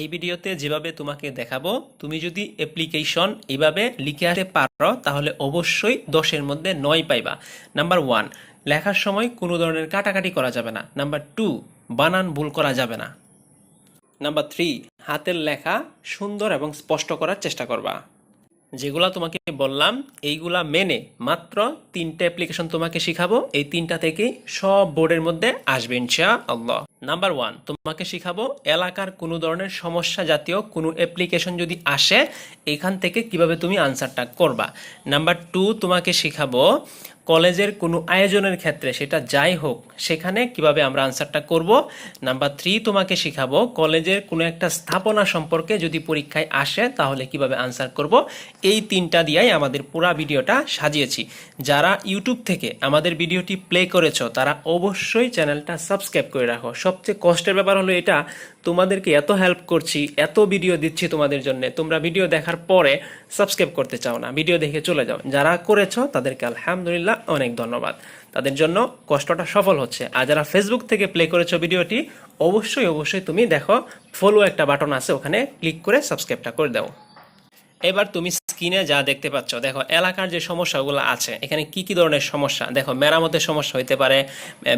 এই ভিডিওতে যেভাবে তোমাকে দেখাবো, তুমি যদি অ্যাপ্লিকেশন এইভাবে লিখে আসতে পারো, তাহলে অবশ্যই দশের মধ্যে নয় পাইবা। নাম্বার ওয়ান লেখার সময় কোনো ধরনের কাটাকাটি করা যাবে না। নাম্বার টু বানান ভুল করা যাবে না। নাম্বার থ্রি হাতের লেখা সুন্দর এবং স্পষ্ট করার চেষ্টা করবা। যেগুলা তোমাকে বললাম, এইগুলা মেনে মাত্র তিনটে অ্যাপ্লিকেশন তোমাকে শিখাবো। এই তিনটা থেকেই সব বোর্ডের মধ্যে আসবে ইনশা আল্লাহ নাম্বার ওয়ান তোমাকে শিখাবো এলাকার কোনো ধরনের সমস্যা জাতীয় কোনো অ্যাপ্লিকেশন যদি আসে, এখান থেকে কীভাবে তুমি আনসারটা করবা। নাম্বার টু তোমাকে শিখাবো কলেজের কোনো আয়োজনের ক্ষেত্রে সেটা যাই হোক, সেখানে কীভাবে আমরা আনসারটা করব? নাম্বার থ্রি তোমাকে শিখাবো কলেজের কোনো একটা স্থাপনা সম্পর্কে যদি পরীক্ষায় আসে, তাহলে কীভাবে আনসার করব? এই তিনটা দিয়াই আমাদের পুরো ভিডিওটা সাজিয়েছি। যারা ইউটিউব থেকে আমাদের ভিডিওটি প্লে করেছ, তারা অবশ্যই চ্যানেলটা সাবস্ক্রাইব করে রাখো। সবচেয়ে কষ্টের ব্যাপার হলো এটা তোমাদেরকে এত হেল্প করছি, এত ভিডিও দিচ্ছি তোমাদের জন্য। তোমরা ভিডিও দেখার পরে সাবস্ক্রাইব করতে চাও না ভিডিও দেখে চলে যাও। যারা করেছ তাদেরকে আলহামদুলিল্লাহ অনেক ধন্যবাদ। তাদের জন্য কষ্টটা সফল হচ্ছে। আর যারা ফেসবুক থেকে প্লে করেছ ভিডিওটি অবশ্যই অবশ্যই তুমি দেখো ফলো একটা বাটন আছে, ওখানে ক্লিক করে সাবস্ক্রাইবটা করে দাও। এবার তুমি স্ক্রিনে যা দেখতে পাচ্ছ, দেখো, এলাকার যে সমস্যাগুলো আছে, এখানে কি কি ধরনের সমস্যা? দেখো, মেরামতের সমস্যা হইতে পারে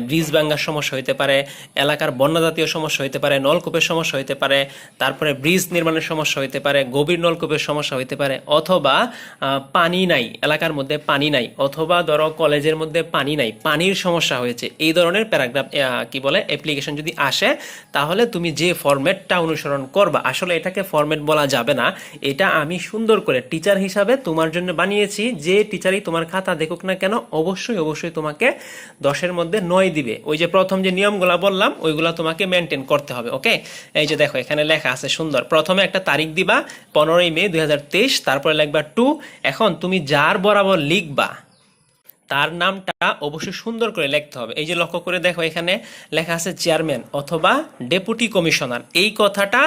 ব্রিজ ভাঙ্গার সমস্যা হইতে পারে, এলাকার বন্যা জাতীয় সমস্যা হইতে পারে, নলকূপের সমস্যা হইতে পারে, তারপরে ব্রিজ নির্মাণের সমস্যা হইতে পারে, গভীর নলকূপের সমস্যা হইতে পারে, অথবা পানি নাই, এলাকার মধ্যে পানি নাই, অথবা ধরো কলেজের মধ্যে পানি নাই, পানির সমস্যা হয়েছে, এই ধরনের প্যারাগ্রাফ কি বলে অ্যাপ্লিকেশন যদি আসে, তাহলে তুমি যে ফরম্যাটটা অনুসরণ করবা, আসলে এটাকে ফরম্যাট বলা যাবে না, এটা আমি সুন্দর করে টিচার হিসাবে তোমার জন্য বানিয়েছি। যে টিচারই তোমার খাতা দেখুক না কেন, অবশ্যই অবশ্যই তোমাকে দশের মধ্যে নয় দিবে। ওই যে প্রথম যে নিয়মগুলো বললাম, ওইগুলো তোমাকে মেনটেন করতে হবে ওকে এই যে দেখো, এখানে লেখা আছে সুন্দর। প্রথমে একটা তারিখ দিবা, পনেরোই মে দুই হাজার তেইশ, তারপরে লেখবা টু এখন তুমি যার বরাবর লিখবা তার নামটা অবশ্যই সুন্দর করে লিখতে হবে। এই যে লক্ষ্য করে দেখো এখানে লেখা আছে চেয়ারম্যান অথবা ডেপুটি কমিশনার। এই কথাটা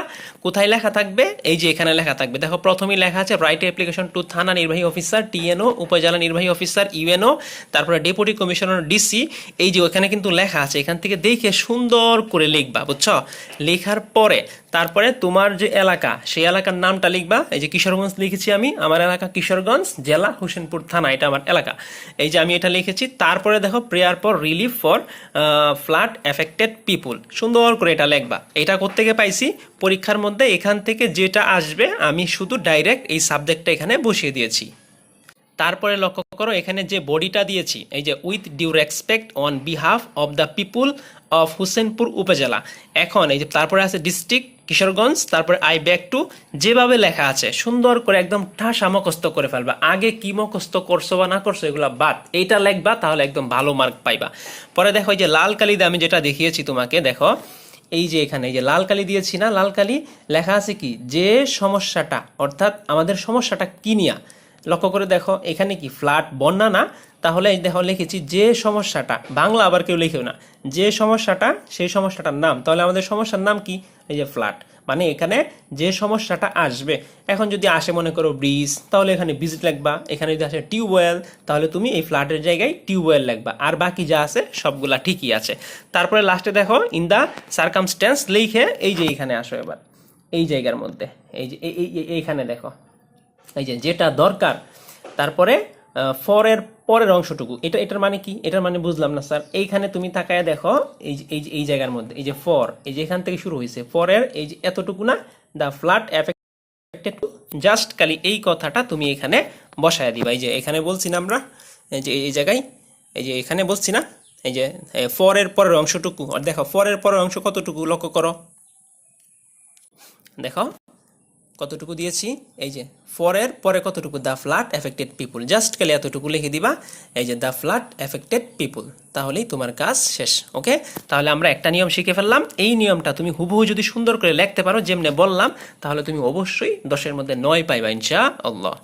কোথায় লেখা থাকবে? এই যে এখানে লেখা থাকবে। দেখো, প্রথমেই লেখা আছে রাইট অ্যাপ্লিকেশন টু থানা নির্বাহী অফিসার টিএনও উপজেলা নির্বাহী অফিসার ইউএনও তারপরে ডেপুটি কমিশনার ডিসি এই যে ওখানে কিন্তু লেখা আছে, এখান থেকে দেখে সুন্দর করে লিখবা, বুঝছ? লেখার পরে, তারপরে তোমার যে এলাকা, সেই এলাকার নামটা লিখবা। এই যে কিশোরগঞ্জ লিখেছি আমি, আমার এলাকা কিশোরগঞ্জ জেলা হোসেনপুর থানা, এটা আমার এলাকা। এই যে আমি এটা লিখেছি। তারপরে দেখো prayer for relief for flood affected people সুন্দর করে এটা লেখবা। এটা কোত্থেকে পাইছি? পরীক্ষার মধ্যে এখান থেকে যেটা আসবে, আমি শুধু ডাইরেক্ট এই সাবজেক্টটা এখানে বসিয়ে দিয়েছি। তারপরে লক্ষ্য করো, এখানে যে বডিটা দিয়েছি, এই যে with due respect on behalf of the people of Hussainpur উপজেলা। এখন এই যে তারপরে আছে ডিস্ট্রিক্ট কিশোরগঞ্জ, তারপরে আই ব্যাক টু যেভাবে লেখা আছে, সুন্দর করে একদম ঠাসা মুখস্থ করে ফেলবা। আগে কি মুখস্থ করছ বা না করছ এগুলো বাদ। এইটা লেখবা, তাহলে একদম ভালো মার্ক পাইবা। পরে দেখো এই যে লাল কালিতে আমি যেটা দেখিয়েছি তোমাকে, দেখো, এই যে এখানে, এই যে লাল কালি দিয়েছি না, লাল কালি, লেখা আছে কি? যে সমস্যাটা, অর্থাৎ আমাদের সমস্যাটা কি নিয়া? লক্ষ্য করে দেখো, এখানে কি ফ্ল্যাট, বন্যা না? তাহলে দেখো লিখেছি যে সমস্যাটা, বাংলা আবার কেউ লিখেও না, যে সমস্যাটা, সেই সমস্যাটার নাম। তাহলে আমাদের সমস্যার নাম কি? এই যে ফ্ল্যাট মানে এখানে যে সমস্যাটা আসবে। এখন যদি আসে মনে করো ব্রিজ, তাহলে এখানে ব্রিজ লিখবা, এখানে যদি আসে টিউবওয়েল, তাহলে তুমি এই ফ্ল্যাটের জায়গায় টিউবওয়েল লিখবা। আর বাকি যা আছে, সবগুলা ঠিকই আছে। তারপরে লাস্টে দেখো ইন দ্য সার্কামস্ট্যান্স লিখে এই যে এখানে আসো এবার, এই জায়গার মধ্যে, এই যে, এই- এই- এই- এইখানে দেখো। এই যে যেটা দরকার, তারপরে ফরের পরের অংশটুকু। এটা, এটার মানে কি? এটার মানে বুঝলাম না, স্যার। এইখানে তুমি তাকায় দেখো, এই এই এই জায়গার মধ্যে, এই যে ফর, এই যে এখান থেকে শুরু হয়েছে ফরের এই যে এতটুকু না দ্য ফ্ল্যাট এফেক্টেড জাস্ট খালি এই কথাটা তুমি এখানে বসায় দিবা। এই যে এখানে বলছি না আমরা, এই যে, এই জায়গায়, এই যে এখানে বলছি না, এই যে ফরের পরের অংশটুকু। আর দেখো, ফরের পরের অংশ কতটুকু? লক্ষ্য করো। দেখো কতটুকু দিয়েছি? এই যে ফরের পরে কতটুকু? The flood affected people just খালি এতটুকু লিখে দিবা। এই যে দ্য ফ্ল্যাট এফেক্টেড পিপুল তাহলেই তোমার কাজ শেষ ওকে তাহলে আমরা একটা নিয়ম শিখে ফেললাম। এই নিয়মটা তুমি হুবহু যদি সুন্দর করে লিখতে পারো, যেমনে বললাম, তাহলে তুমি অবশ্যই দশের মধ্যে নয় পাইবা ইনশা আল্লাহ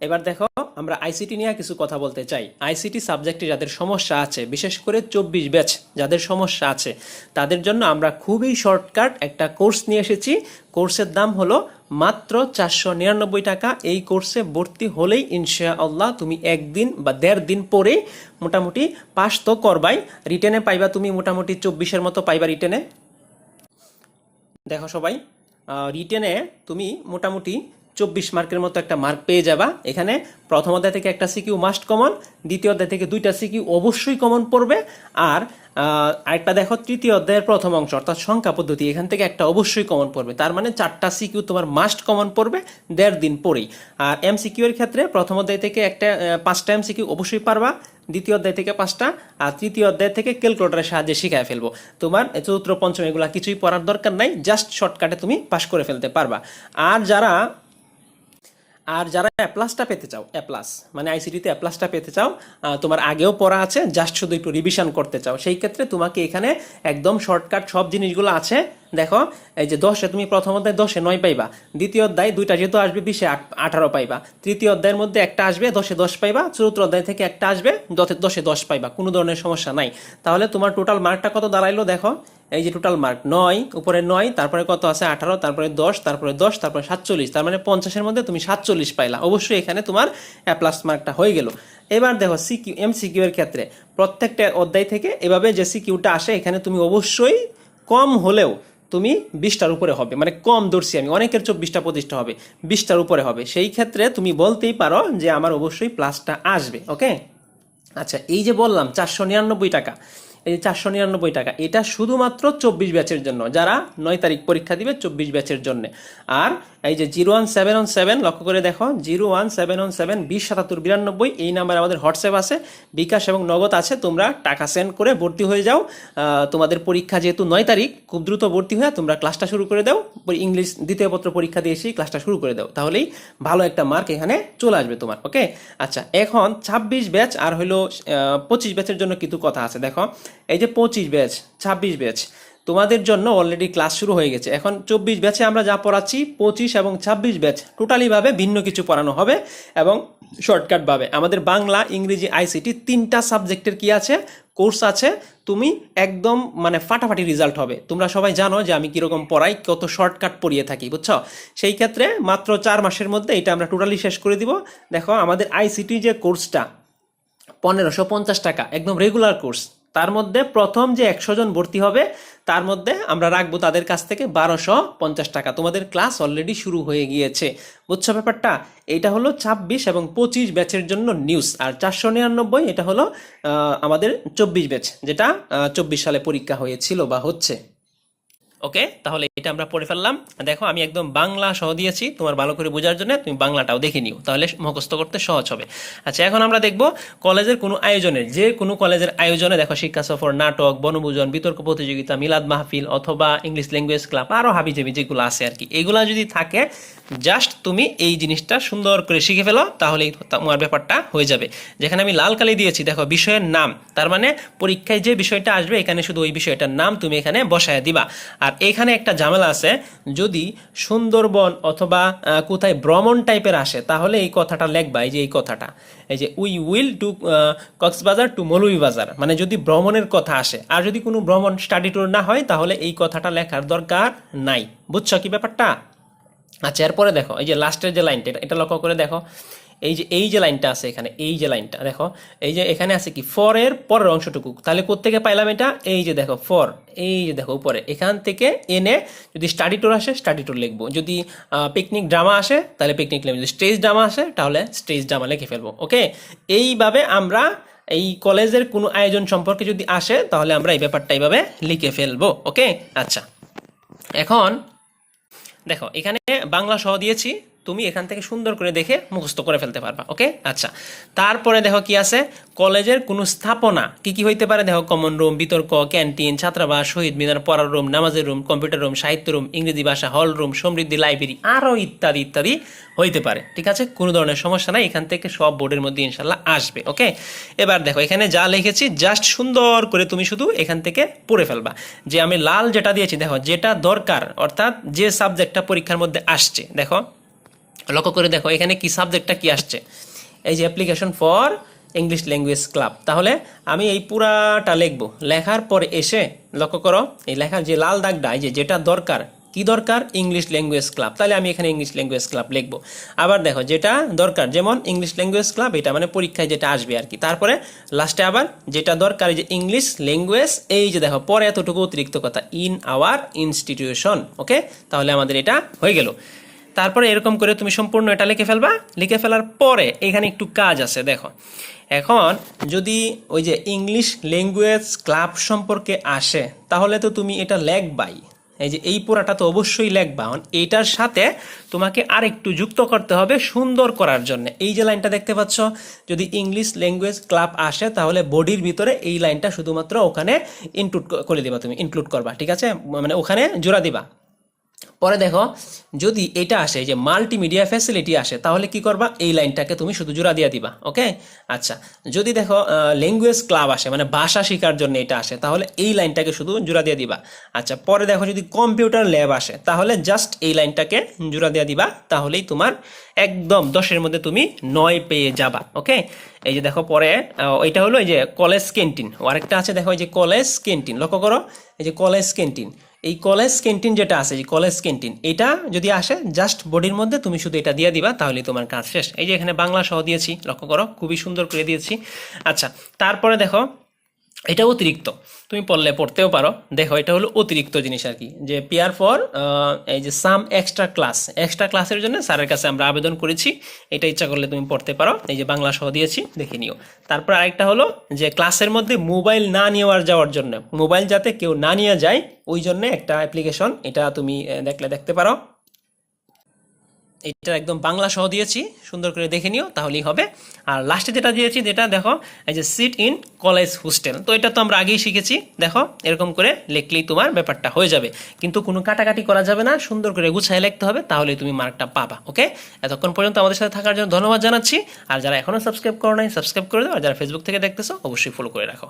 এবার দেখো, আমরা আইসিটি নিয়ে কিছু কথা বলতে চাই। আইসিটি সাবজেক্টে যাদের সমস্যা আছে, বিশেষ করে চব্বিশ ব্যাচ যাদের সমস্যা আছে, তাদের জন্য আমরা খুবই শর্টকাট একটা কোর্স নিয়ে এসেছি। কোর্সের দাম হলো মাত্র চারশো নিরানব্বই টাকা এই কোর্সে ভর্তি হলেই ইনশা আল্লাহ তুমি একদিন বা দেড় দিন পরে মোটামুটি পাস তো করবাই। রিটেনে পাইবা তুমি মোটামুটি চব্বিশের মতো পাইবা রিটেনে। দেখো সবাই রিটেনে তুমি মোটামুটি চব্বিশ মার্কের মতো একটা মার্ক পেয়ে যাবা। এখানে প্রথম অধ্যায় থেকে একটা সিকিউ মাস্ট কমন, দ্বিতীয় অধ্যায় থেকে দুইটা সিকিউ অবশ্যই কমন পড়বে। আর আরেকটা দেখো, তৃতীয় অধ্যায়ের প্রথম অংশ, অর্থাৎ সংখ্যা পদ্ধতি। এখান থেকে একটা অবশ্যই কমন পড়বে। তার মানে চারটা সিকিউ তোমার মাস্ট কমন পড়বে দেড় দিন পরেই। আর এমসিকিউ এর ক্ষেত্রে প্রথম অধ্যায় থেকে একটা পাঁচটা এমসিকিউ অবশ্যই পারবা, দ্বিতীয় অধ্যায় থেকে পাঁচটা, আর তৃতীয় অধ্যায় থেকে ক্যালকুলেটারের সাহায্যে শিখায় ফেলব। তোমার চতুর্থ, পঞ্চম এগুলো কিছুই পড়ার দরকার নাই জাস্ট শর্টকাটে তুমি পাস করে ফেলতে পারবা। আর যারা আর যারা অ্যাপ্লাসটা পেতে চাও অ্যাপ্লাস মানে আইসিটিতে অ্যাপ্লাসটা পেতে চাও তোমার আগেও পড়া আছে জাস্ট শুধু একটু রিভিশন করতে চাও, সেই ক্ষেত্রে তোমাকে এখানে একদম শর্টকাট সব জিনিসগুলো আছে দেখো, এই যে দশে তুমি প্রথম অধ্যায় দশে নয় পাইবা, দ্বিতীয় অধ্যায় দুইটা যেহেতু আসবে, বিশে আঠারো পাইবা। তৃতীয় অধ্যায়ের মধ্যে একটা আসবে, দশে দশ পাইবা, চতুর্থ অধ্যায় থেকে একটা আসবে, দশে দশে পাইবা, কোনো ধরনের সমস্যা নাই। তাহলে তোমার টোটাল মার্কটা কত দাঁড়াইলো দেখো, এই যে টোটাল মার্ক নয়, উপরে নয়, তারপরে কত আছে আঠারো, তারপরে দশ তারপরে দশ, তারপরে সাতচল্লিশ, তার মানে পঞ্চাশের মধ্যে তুমি সাতচল্লিশ পাইলা। অবশ্যই এখানে তোমার প্লাস মার্কটা হয়ে গেল। এবার দেখো সিকিউ এম সিকিউ এর ক্ষেত্রে প্রত্যেকটা অধ্যায় থেকে এভাবে যে সিকিউটা আসে, এখানে তুমি অবশ্যই কম হলেও তুমি বিশটার উপরে হবে। মানে কম দর্শি আমি। অনেকের চব্বিশটা প্রতিষ্ঠা হবে, বিশটার উপরে হবে। সেই ক্ষেত্রে তুমি বলতেই পারো যে আমার অবশ্যই প্লাসটা আসবে, ওকে? আচ্ছা এই যে বললাম চারশো নিরানব্বই টাকা, এই চারশো নিরানব্বই টাকা, এটা শুধুমাত্র চব্বিশ ব্যাচের জন্য, যারা নয় তারিখ পরীক্ষা দিবে চব্বিশ ব্যাচের জন্য। আর এই যে zero one seven one seven, লক্ষ্য করে দেখো, zero one seven one seven, বিশ সাতাত্তর বিরানব্বই, এই নাম্বারে আমাদের হোয়াটসঅ্যাপ আছে, বিকাশ এবং নগদ আছে, তোমরা টাকা সেন্ড করে ভর্তি হয়ে যাও। তোমাদের পরীক্ষা যেহেতু নয় তারিখ, খুব দ্রুত ভর্তি হয়ে তোমরা ক্লাসটা শুরু করে দাও ইংলিশ দ্বিতীয় পত্র পরীক্ষা দিয়ে এসেই ক্লাসটা শুরু করে দাও। তাহলেই ভালো একটা মার্ক এখানে চলে আসবে তোমার ওকে আচ্ছা এখন ছাব্বিশ ব্যাচ আর হলো পঁচিশ ব্যাচের জন্য কিছু কথা আছে। দেখো, এই যে পঁচিশ ব্যাচ ছাব্বিশ ব্যাচ তোমাদের জন্য অলরেডি ক্লাস শুরু হয়ে গেছে। এখন চব্বিশ ব্যাচে আমরা যা পড়াচ্ছি, পঁচিশ এবং ছাব্বিশ ব্যাচ টোটালিভাবে ভিন্ন কিছু পড়ানো হবে এবং শর্টকাটভাবে আমাদের বাংলা, ইংরেজি আইসিটি তিনটা সাবজেক্টের কি আছে? কোর্স আছে। তুমি একদম মানে ফাটাফাটি রেজাল্ট হবে। তোমরা সবাই জানো যে আমি কীরকম পড়াই, কত শর্টকাট পড়িয়ে থাকি, বুঝছ? সেই ক্ষেত্রে মাত্র চার মাসের মধ্যে এটা আমরা টোটালি শেষ করে দিব। দেখো, আমাদের আইসিটি যে কোর্সটা পনেরোশো পঞ্চাশ টাকা, একদম রেগুলার কোর্স তার মধ্যে প্রথম যে একশো জন ভর্তি হবে তার মধ্যে আমরা রাখব তাদের কাছ থেকে বারোশো পঞ্চাশ টাকা। তোমাদের ক্লাস অলরেডি শুরু হয়ে গিয়েছে। বুঝছ ব্যাপারটা? এটা হলো ছাব্বিশ এবং পঁচিশ ব্যাচের জন্য নিউজ আর চারশো নিরানব্বই এটা হলো আমাদের চব্বিশ ব্যাচ, যেটা চব্বিশ সালে পরীক্ষা হয়েছিল বা হচ্ছে। ওকে তাহলে এটা আমরা পড়ে ফেললাম। দেখো, আমি একদম বাংলা সহ দিয়েছি। তোমার ভালো করে বোঝার জন্য তুমি বাংলাটাও দেখে নিও, তাহলে মুখস্থ করতে সহজ হবে। আচ্ছা এখন আমরা দেখব কলেজের কোনো আয়োজনের, যে কোনো কলেজের আয়োজনে, দেখো, শিক্ষা সফর, নাটক, বনভোজন, বিতর্ক প্রতিযোগিতা, মিলাদ মাহফিল অথবা ইংলিশ ল্যাঙ্গুয়েজ ক্লাব আরও হাবিজাবি যেগুলো আছে আর কি। এগুলা যদি থাকে জাস্ট তুমি এই জিনিসটা সুন্দর করে শিখে ফেলো তাহলে তোমার ব্যাপারটা হয়ে যাবে। যেখানে আমি লাল কালি দিয়েছি, দেখো, বিষয়ের নাম। তার মানে পরীক্ষায় যে বিষয়টা আসবে, এখানে শুধু ওই বিষয়টার নাম তুমি এখানে বসায় দিবা। আর এখানে একটা ঝামেলা আছে। যদি সুন্দরবন অথবা কোথায় ভ্রমণ টাইপের আসে, তাহলে এই কথাটা লেখবা, এই যে এই কথাটা। এই যে we will to Cox's Bazar to Molui Bazar মানে যদি ভ্রমণের কথা আসে। আর যদি কোনো ভ্রমণ স্টাডি ট্যুর না হয়, তাহলে এই কথাটা লেখার দরকার নাই। বুঝছ কি ব্যাপারটা? আচ্ছা এরপরে দেখো, এই যে লাস্টের যে লাইনটা এটা লক্ষ্য করে দেখো। এই যে এই যে লাইনটা আছে এখানে, এই যে লাইনটা, দেখো, এই যে এখানে আছে কি ফর এর পরের অংশটুকু। তাহলে কোত্থেকে পাইলাম এটা? এই যে দেখো ফর এই যে দেখো উপরে। এখান থেকে এনে যদি স্টাডি ট্যুর আসে স্টাডি ট্যুর লিখব। যদি পিকনিক ড্রামা আসে, তাহলে পিকনিক লিখব। যদি স্টেজ ড্রামা আসে, তাহলে স্টেজ ড্রামা লিখে ফেলব ওকে এইভাবে আমরা এই কলেজের কোনো আয়োজন সম্পর্কে যদি আসে, তাহলে আমরা এই ব্যাপারটা এইভাবে লিখে ফেলব ওকে আচ্ছা। এখন, দেখো, এখানে বাংলা সহ দিয়েছি। তুমি এখান থেকে সুন্দর করে দেখে মুখস্থ করে ফেলতে পারবা ওকে আচ্ছা তারপরে দেখো কি আছে? কলেজের কোনো স্থাপনা, কি কি হইতে পারে? দেখো কমন রুম বিতর্ক ক্যান্টিন ছাত্রাবাস, শহীদ মিনার, পড়ার রুম নামাজের রুম কম্পিউটার রুম সাহিত্য রুম ইংরেজি ভাষা হল রুম সমৃদ্ধি লাইব্রেরি আরও ইত্যাদি ইত্যাদি হইতে পারে, ঠিক আছে? কোনো ধরনের সমস্যা নাই, এখান থেকে সব বোর্ডের মধ্যে ইনশাল্লাহ আসবে ওকে এবার দেখো, এখানে যা লিখেছি জাস্ট সুন্দর করে তুমি শুধু এখান থেকে পড়ে ফেলবা। যে আমি লাল যেটা দিয়েছি, দেখো, যেটা দরকার, অর্থাৎ যে সাবজেক্টটা পরীক্ষার মধ্যে আসছে, দেখো লক্ষ্য করে দেখো, এখানে কি সাবজেক্টটা কি আসছে? এই যে application for English language club তাহলে আমি এই পুরাটা লিখব। লেখার পর এসে লক্ষ্য করো, এই লেখার যে লাল দাগটা, এই যে যেটা দরকার, কি দরকার? ইংলিশ ল্যাঙ্গুয়েজ ক্লাব তাহলে আমি এখানে ইংলিশ ল্যাঙ্গুয়েজ ক্লাব লিখব। আবার দেখো, যেটা দরকার, যেমন ইংলিশ ল্যাঙ্গুয়েজ ক্লাব এটা মানে পরীক্ষায় যেটা আসবে আর কি। তারপরে লাস্টে আবার যেটা দরকার যে ইংলিশ ল্যাঙ্গুয়েজ এই যে দেখো, পরে এতটুকু অতিরিক্ত কথা ইন আওয়ার ইনস্টিটিউশন ওকে তাহলে আমাদের এটা হয়ে গেল। তারপরে এরকম করে তুমি সম্পূর্ণ এটা লিখে ফেলবা। লিখে ফেলার পরে এখানে একটু কাজ আছে, দেখো। এখন যদি ওই যে ইংলিশ ল্যাঙ্গুয়েজ ক্লাব সম্পর্কে আসে, তাহলে তো তুমি এটা লেখবাই। এই যে এই পুরাটা তো অবশ্যই লেখবা। এইটার সাথে তোমাকে আর একটু যুক্ত করতে হবে সুন্দর করার জন্য। এই যে লাইনটা দেখতে পাচ্ছ, যদি ইংলিশ ল্যাঙ্গুয়েজ ক্লাব আসে, তাহলে বডির ভিতরে এই লাইনটা শুধুমাত্র ওখানে ইনক্লুড করে দিবা তুমি ইনক্লুড করবা, ঠিক আছে? মানে ওখানে জোড়া দিবা। পরে দেখো, যদি এটা আসে, যে মাল্টিমিডিয়া ফ্যাসিলিটি আসে, তাহলে কি করবা? এই লাইনটাকে তুমি শুধু জোড়া দিয়ে দিবা ওকে আচ্ছা যদি দেখো ল্যাঙ্গুয়েজ ক্লাব আসে মানে ভাষা শেখার জন্য এটা আসে, তাহলে এই লাইনটাকে শুধু জোড়া দিয়ে দিবা। আচ্ছা পরে দেখো, যদি কম্পিউটার ল্যাব আসে, তাহলে জাস্ট এই লাইনটাকে জোড়া দিয়ে দিবা, তাহলেই তোমার একদম দশের মধ্যে তুমি নয় পেয়ে যাবা ওকে এই যে দেখো, পরে এটা হলো এই যে কলেজ ক্যান্টিন আরেকটা আছে, দেখো, এই যে কলেজ ক্যান্টিন লক্ষ্য করো, এই যে কলেজ ক্যান্টিন এই কলেজ ক্যান্টিন যেটা আছে, এই কলেজ ক্যান্টিন এটা যদি আসে জাস্ট বডির মধ্যে তুমি শুধু এটা দিয়ে দিবা, তাহলেই তোমার কাজ শেষ। এই যে এখানে বাংলা সহ দিয়েছি, লক্ষ্য করো, খুবই সুন্দর করে দিয়েছি। আচ্ছা তারপরে দেখো এটা অতিরিক্ত। তুমি পড়লে পড়তেও পারো। দেখো, এটা হলো অতিরিক্ত জিনিস আর কি। যে পেয়ার ফর এই যে সাম এক্সট্রা ক্লাস। এক্সট্রা ক্লাসের জন্য স্যারের কাছে আমরা আবেদন করেছি। এটা ইচ্ছা করলে তুমি পড়তে পারো। এই যে বাংলা সহ দিয়েছি, দেখে নিও। তারপর আরেকটা হলো যে ক্লাসের মধ্যে মোবাইল না নেওয়ার যাওয়ার জন্য। মোবাইল যাতে কেউ না নিয়ে যায়, ওই জন্য একটা অ্যাপ্লিকেশন এটা তুমি দেখলে দেখতে পারো। এটা একদম বাংলা সহ দিয়েছি, সুন্দর করে দেখে নিও, তাহলেই হবে। আর লাস্টে যেটা দিয়েছি, যেটা দেখো, এই যে সিট ইন কলেজ হোস্টেল তো এটা তো আমরা আগেই শিখেছি, দেখো, এরকম করে লিখলেই তোমার ব্যাপারটা হয়ে যাবে। কিন্তু কোনো কাটাকাটি করা যাবে না, সুন্দর করে গুছায় লিখতে হবে, তাহলেই তুমি মার্কটা পাবা ওকে এতক্ষণ পর্যন্ত আমাদের সাথে থাকার জন্য ধন্যবাদ জানাচ্ছি। আর যারা এখনও সাবস্ক্রাইব করো নাই সাবস্ক্রাইব করে দাও। আর যারা ফেসবুক থেকে দেখতেছো, অবশ্যই ফলো করে রাখো।